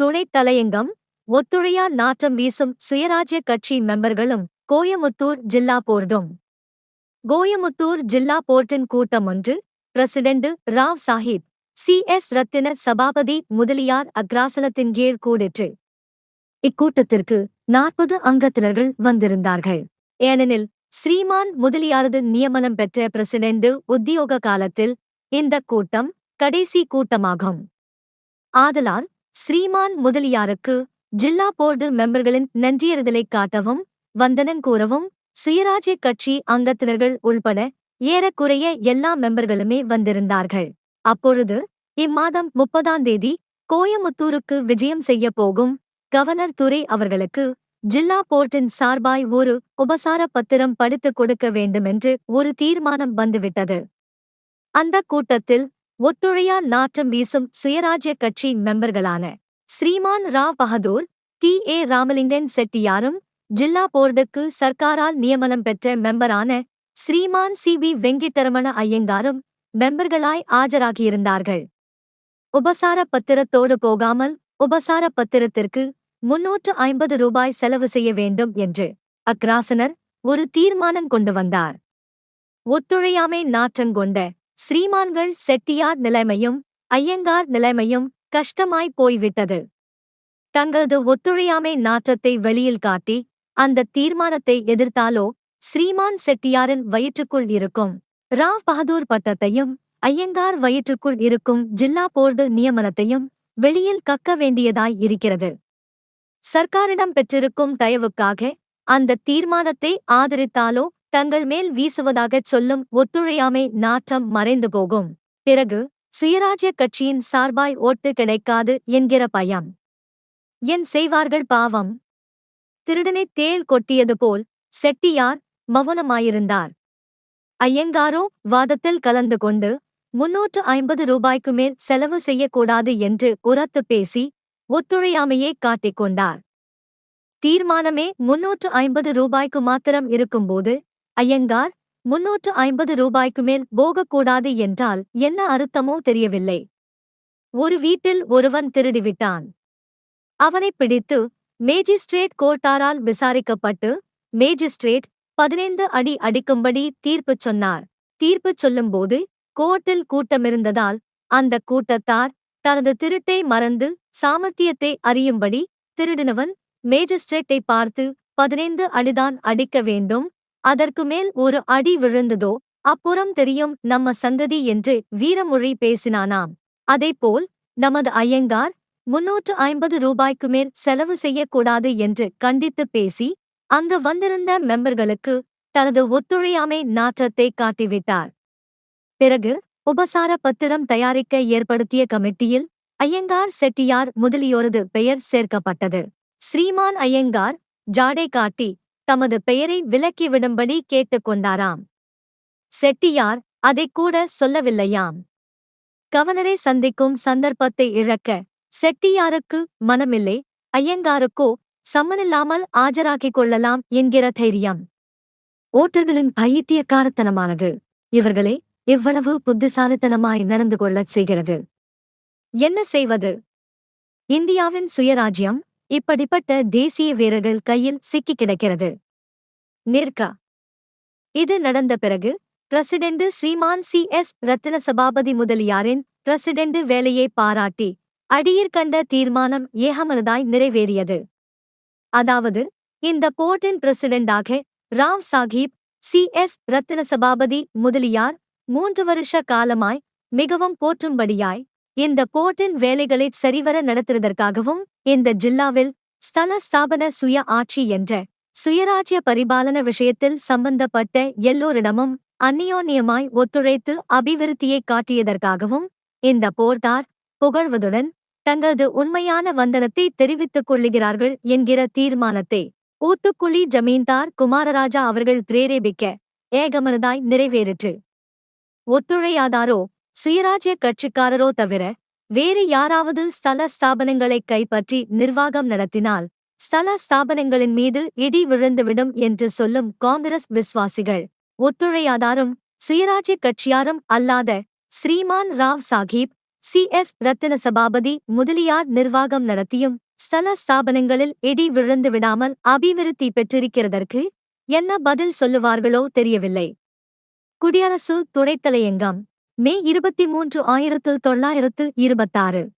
துணைத் தலையங்கம் ஒத்துழையா நாற்றம் வீசும் சுயராஜ்ய கட்சி மெம்பர்களும் கோயமுத்தூர் ஜில்லா போர்டும். கோயமுத்தூர் ஜில்லா போர்ட்டின் கூட்டம் ஒன்று president Rao Sahib C S Rathina Sabapathy Mudaliar அக்ராசனத்தின் கீழ் கூடிற்று. இக்கூட்டத்திற்கு நாற்பது அங்கத்தினர்கள் வந்திருந்தார்கள். ஏனெனில் ஸ்ரீமான் முதலியாரது நியமனம் பெற்ற பிரசிடென்ட் உத்தியோக காலத்தில் இந்த கூட்டம் கடைசி கூட்டமாகும். ஆதலால் ஸ்ரீமான் முதலியாருக்கு ஜில்லா போர்டு மெம்பர்களின் நன்றியறிதலைக் காட்டவும் வந்தனன் கூறவும் சுயராஜ்ய கட்சி அங்கத்தினர்கள் உள்பட ஏறக்குறைய எல்லா மெம்பர்களுமே வந்திருந்தார்கள். அப்பொழுது இம்மாதம் முப்பதாம் தேதி கோயமுத்தூருக்கு விஜயம் செய்யப் போகும் கவர்னர் துரை அவர்களுக்கு ஜில்லா போர்ட்டின் சார்பாய் ஒரு உபசார பத்திரம் படித்துக் கொடுக்க வேண்டுமென்று ஒரு தீர்மானம் வந்துவிட்டது. அந்த கூட்டத்தில் ஒத்துழையா நாட்டம் வீசும் சுயராஜ்ய கட்சி மெம்பர்களான ஸ்ரீமான் ராவ் பகதூர் டி. ஏ. ராமலிங்கன் செட்டியாரும் ஜில்லா போர்டுக்கு சர்க்காரால் நியமனம் பெற்ற மெம்பரான ஸ்ரீமான் சி. வி. வெங்கிட்டரமண ஐயங்காரும் மெம்பர்களாய் ஆஜராகியிருந்தார்கள். உபசார பத்திரத்தோடு போகாமல் உபசார பத்திரத்திற்கு முன்னூற்று ஐம்பது ரூபாய் செலவு செய்ய வேண்டும் என்று அக்ராசனர் ஒரு தீர்மானம் கொண்டு வந்தார். ஒத்துழையாமை நாற்றங்கொண்ட ஸ்ரீமான்கள் செட்டியார் நிலைமையும் ஐயங்கார் நிலைமையும் கஷ்டமாய் போய்விட்டது. தங்களது ஒத்துழையாமை நாற்றத்தை வெளியில் காட்டி அந்த தீர்மானத்தை எதிர்த்தாலோ ஸ்ரீமான் செட்டியாரின் வயிற்றுக்குள் இருக்கும் ராவ் பகதூர் பட்டத்தையும் ஐயங்கார் வயிற்றுக்குள் இருக்கும் ஜில்லா போர்டு நியமனத்தையும் வெளியில் கக்க வேண்டியதாய் இருக்கிறது. சர்க்காரிடம் பெற்றிருக்கும் தயவுக்காக அந்த தீர்மானத்தை ஆதரித்தாலோ தங்கள் மேல் வீசுவதாகச் சொல்லும் ஒத்துழையாமை நாற்றம் மறைந்து போகும். பிறகு சுயராஜ்ய கட்சியின் சார்பாய் ஓட்டு கிடைக்காது என்கிற பயம். என் செய்வார்கள் பாவம். திருடனை தேள் கொட்டியது போல் செட்டியார் மௌனமாயிருந்தார். ஐயங்காரோ வாதத்தில் கலந்து கொண்டு முன்னூற்று ஐம்பது ரூபாய்க்கு மேல் செலவு செய்யக்கூடாது என்று உரத்து பேசி ஒத்துழையாமையே காட்டிக் கொண்டார். தீர்மானமே முன்னூற்று ஐம்பது ரூபாய்க்கு மாத்திரம் இருக்கும்போது ஐயங்கார் முன்னூற்று ஐம்பது ரூபாய்க்கு மேல் போகக்கூடாது என்றால் என்ன அர்த்தமோ தெரியவில்லை. ஒரு வீட்டில் ஒருவன் திருடிவிட்டான். அவனைப் பிடித்து மேஜிஸ்ட்ரேட் கோர்ட்டாரால் விசாரிக்கப்பட்டு மேஜிஸ்ட்ரேட் பதினைந்து அடி அடிக்கும்படி தீர்ப்புச் சொன்னார். தீர்ப்புச் சொல்லும்போது கோர்ட்டில் கூட்டமிருந்ததால் அந்த கூட்டத்தார் தனது திருட்டை மறந்து சாமர்த்தியத்தை அறியும்படி திருடினவன் மேஜிஸ்ட்ரேட்டை பார்த்து பதினைந்து அடிதான் அடிக்க வேண்டும் அதற்கு மேல் ஒரு அடி விழுந்ததோ அப்புறம் தெரியும் நம்ம சங்கதி என்று வீரமொழி பேசினானாம். அதேபோல் நமது ஐயங்கார் முன்னூற்று ஐம்பது ரூபாய்க்கு மேல் செலவு செய்யக்கூடாது என்று கண்டித்து பேசி அங்கு வந்திருந்த மெம்பர்களுக்கு தனது ஒத்துழையாமை நாற்றத்தை காட்டிவிட்டார். பிறகு உபசார பத்திரம் தயாரிக்க ஏற்படுத்திய கமிட்டியில் ஐயங்கார் செட்டியார் முதலியோரது பெயர் சேர்க்கப்பட்டது. ஸ்ரீமான் ஐயங்கார் ஜாடை காட்டி தமது பெயரை விலக்கிவிடும்படி கேட்டுக்கொண்டாராம் செட்டியார் அதைக் கூட சொல்லவில்லையாம். கவர்னரை சந்திக்கும் சந்தர்ப்பத்தை இழக்க செட்டியாருக்கு மனமில்லை ஐயங்காருக்கோ சம்மனில்லாமல் ஆஜராக்கிக் கொள்ளலாம் என்கிற தைரியம். ஓட்டர்களின் பைத்தியக்காரத்தனமானது இவர்களே இவ்வளவு புத்திசாலித்தனமாய் நடந்து கொள்ளச் செய்கிறது. என்ன செய்வது? இந்தியாவின் சுயராஜ்யம் இப்படிப்பட்ட தேசிய வீரர்கள் கையில் சிக்கிக் கிடக்கிறது. நிர்கா. இது நடந்த பிறகு பிரசிடென்ட் ஸ்ரீமான் C. S. Rathina Sabapathi முதலியாரின் president வேலையை பாராட்டி அடியிற்கண்ட தீர்மானம் ஏகமனதாய் நிறைவேறியது. அதாவது இந்த போர்ட்டின் பிரசிடெண்டாக ராவ் சாஹிப் சி. எஸ். ரத்தின சபாபதி முதலியார் மூன்று வருஷ காலமாய் மிகவும் போற்றும்படியாய் இந்த போர்ட்டின் வேலைகளை சரிவர நடத்துவதற்காகவும் இந்த ஜில்லாவில் ஸ்தல ஸ்தாபன சுய ஆட்சி என்ற சுயராஜ்ய பரிபாலன விஷயத்தில் சம்பந்தப்பட்ட எல்லோரிடமும் அந்நியோன்யமாய் ஒத்துழைத்து அபிவிருத்தியை காட்டியதற்காகவும் இந்த போர்ட்டார் புகழ்வதுடன் தங்களது உண்மையான வந்தனத்தை தெரிவித்துக் கொள்ளுகிறார்கள் என்கிற தீர்மானத்தை ஊத்துக்குழி ஜமீன்தார் குமாரராஜா அவர்கள் பிரேரேபிக்க ஏகமனதாய் நிறைவேறிற்று. ஒத்துழையாதாரோ சுயராஜ்ய கட்சிக்காரரோ தவிர வேறு யாராவது ஸ்தல ஸ்தாபனங்களை கைப்பற்றி நிர்வாகம் நடத்தினால் ஸ்தல ஸ்தாபனங்களின் மீது இடி விழுந்துவிடும் என்று சொல்லும் காங்கிரஸ் விசுவாசிகள். ஒத்துழையாதாரும் சுயராஜ்ய கட்சியாரும் அல்லாத ஸ்ரீமான் ராவ் சாஹிப் சி. எஸ். ரத்தின சபாபதி முதலியார் நிர்வாகம் நடத்தியும் ஸ்தல ஸ்தாபனங்களில் இடி விழுந்து விடாமல் அபிவிருத்தி பெற்றிருக்கிறதற்கு என்ன பதில் சொல்லுவார்களோ தெரியவில்லை. குடியரசு துணைத்தலையங்கம் மே இருபத்தி மூன்று ஆயிரத்து தொள்ளாயிரத்து இருபத்தாறு.